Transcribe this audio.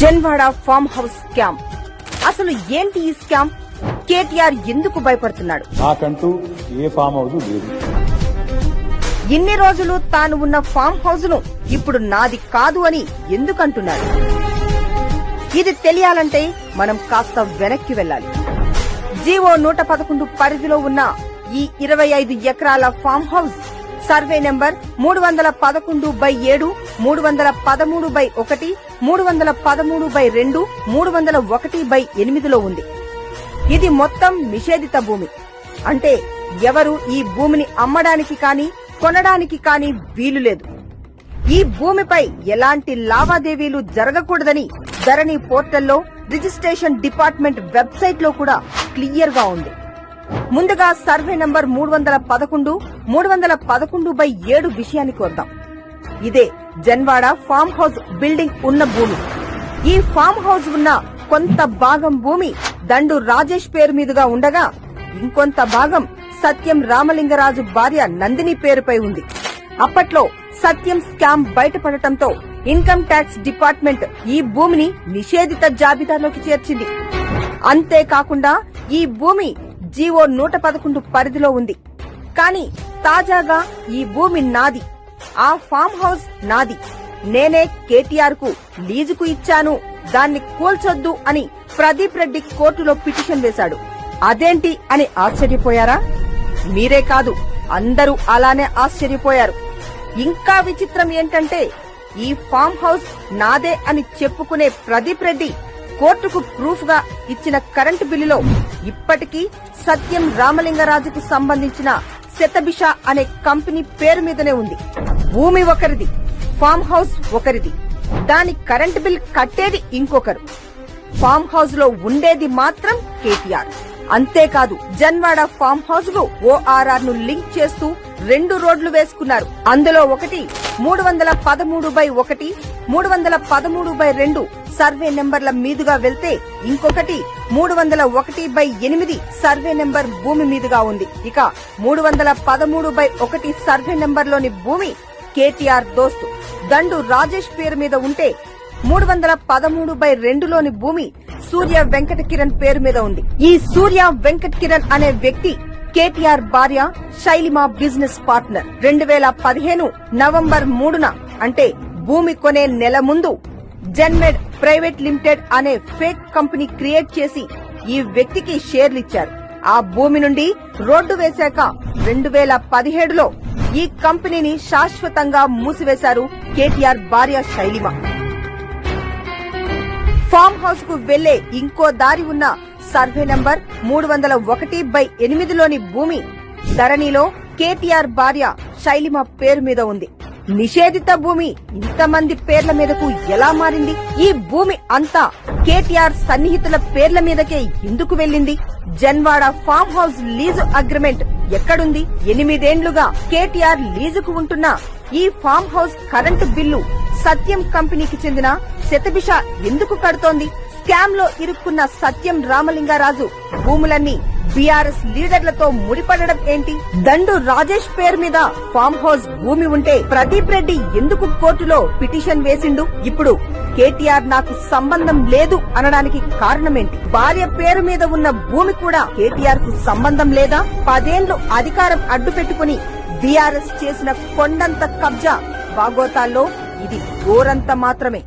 Janwada farm house scam. అసలు ఏంటి ఈ స్కామ్? కేటీఆర్ ఎందుకు భయపడుతున్నాడు? నాకంటూ ఏ ఫామ్ హౌస్ లేదు. ఇన్ని రోజులు తాను ఉన్న ఫామ్ హౌస్ను ఇప్పుడు నాది కాదు అని ఎందుకంటున్నాడు? ఇది తెలియాలంటే మనం కాస్త వెనక్కి వెళ్ళాలి. జీవో నూట పదకొండు పరిధిలో ఉన్న ఈ ఇరవై ఐదు ఎకరాల ఫామ్ హౌస్ సర్వే నెంబర్ మూడు వందల పదకొండు బై ఏడు మూడు వందల పదమూడు బై ఒకటి మూడు వందల పదమూడు బై రెండు మూడు వందల ఒకటి బై ఎనిమిదిలో ఉంది. ఇది మొత్తం నిషేధిత భూమి. అంటే ఎవరు ఈ భూమిని అమ్మడానికి కాని కొనడానికి కాని వీలు లేదు. ఈ భూమిపై ఎలాంటి లావాదేవీలు జరగకూడదని ధరణి పోర్టల్లో రిజిస్ట్రేషన్ డిపార్ట్మెంట్ వెబ్సైట్లో కూడా క్లియర్గా ఉంది. ముందుగా సర్వే నంబర్ మూడు వందల పదకొండు మూడు వందల పదకొండు బై ఏడు విషయానికి వద్దాం. ఇదే జన్వాడ ఫామ్ హౌస్ బిల్డింగ్ ఉన్న భూమి. ఈ ఫామ్ హౌస్ ఉన్న కొంత భాగం భూమి దండు రాజేష్ పేరు మీదుగా ఉండగా ఇంకొంత భాగం సత్యం రామలింగరాజు భార్య నందిని పేరుపై ఉంది. అప్పట్లో సత్యం స్కామ్ బయటపడటంతో ఇన్కమ్ ట్యాక్స్ డిపార్ట్మెంట్ ఈ భూమిని నిషేధిత జాబితాలోకి చేర్చింది. అంతేకాకుండా ఈ భూమి జీవో నూట పదకొండు పరిధిలో ఉంది. కానీ తాజాగా ఈ భూమి నాది. ఆ ఫామ్ హౌస్ నాది. నేనే కేటీఆర్కు లీజుకు ఇచ్చాను. దాన్ని కూల్చొద్దు అని ప్రదీప్ రెడ్డి కోర్టులో పిటిషన్ వేశాడు. అదేంటి అని ఆశ్చర్యపోయారా? మీరే కాదు అందరూ అలానే ఆశ్చర్యపోయారు. ఇంకా విచిత్రం ఏంటంటే ఈ ఫామ్ హౌస్ నాదే అని చెప్పుకునే ప్రదీప్ రెడ్డి కోర్టుకు ప్రూఫ్గా ఇచ్చిన కరెంటు బిల్లులో ఇప్పటికీ సత్యం రామలింగరాజుకు సంబంధించిన శతభిష అనే కంపెనీ పేరు మీదనే ఉంది. భూమి ఒకరిది ఫామ్ హౌస్ ఒకరిది. దాని కరెంటు బిల్ కట్టేది ఇంకొకరు. ఫామ్ హౌస్లో ఉండేది మాత్రం కేటీఆర్. అంతేకాదు జన్వాడ ఫామ్ హౌస్కు ఓఆర్ఆర్ను లింక్ చేస్తూ రెండు రోడ్లు వేసుకున్నారు. అందులో ఒకటి మూడు వందల పదమూడు బై ఒకటి మూడు వందల పదమూడు బై రెండు సర్వే నెంబర్ల మీదుగా వెళ్తే ఇంకొకటి మూడు వందల ఒకటి బై ఎనిమిది సర్వే నెంబర్ భూమి మీదుగా ఉంది. ఇక మూడు వందల పదమూడు బై ఒకటి సర్వే నెంబర్లోని భూమి కేటీఆర్ దోస్తు. దండు రాజేష్ పేరు మీద ఉంటే మూడు వందల పదమూడు బై రెండులోని భూమి సూర్య వెంకట కిరణ్ పేరు మీద ఉంది. ఈ సూర్య వెంకట కిరణ్ అనే వ్యక్తి కేటీఆర్ భార్య శైలిమా బిజినెస్ పార్ట్నర్. రెండు వేల పదిహేను నవంబర్ మూడున అంటే భూమి కొనే నెల ముందు జన్మెడ్ ప్రైవేట్ లిమిటెడ్ అనే ఫేక్ కంపెనీ క్రియేట్ చేసి ఈ వ్యక్తికి షేర్లు ఇచ్చారు. ఆ భూమి నుండి రోడ్డు వేశాక రెండు వేల పదిహేడులో ఈ కంపెనీని శాశ్వతంగా మూసివేశారు కేటీఆర్ భార్య శైలిమ. ఫామ్ హౌస్కు వెళ్ళే ఇంకో దారి ఉన్న సర్వే నంబర్ మూడు వందల ఒకటి బై ఎనిమిదిలోని భూమి ధరణిలో కేటీఆర్ భార్య శైలిమ పేరు మీద ఉంది. నిషేధిత భూమి ఇంతమంది పేర్ల మీదకు ఎలా మారింది? ఈ భూమి అంతా కేటీఆర్ సన్నిహితుల పేర్ల మీదకే ఎందుకు వెళ్ళింది? Janwada farm house lease agreement ఎక్కడుంది? ఎనిమిదేండ్లుగా కేటీఆర్ లీజుకు ఉంటున్న ఈ farm house current bill Satyam కంపెనీకి చెందిన శతభిష ఎందుకు కడుతోంది? స్కామ్లో ఇరుక్కున్న సత్యం రామలింగారాజు. భూములన్నీ బీఆర్ఎస్ లీడర్లతో ముడిపడడం ఏంటి? దండు రాజేష్ పేరు మీద ఫామ్ హౌస్ భూమి ఉంటే ప్రదీప్ రెడ్డి ఎందుకు కోర్టులో పిటిషన్ వేసిండు? ఇప్పుడు కేటీఆర్ నాకు సంబంధం లేదు అనడానికి కారణమేంటి? భార్య పేరు మీద ఉన్న భూమి కూడా కేటీఆర్కు సంబంధం లేదా? పదేండ్లు అధికారం అడ్డు పెట్టుకుని బీఆర్ఎస్ చేసిన కొండంత కబ్జా బాగోతాల్లో ఇది గోరంత మాత్రమే.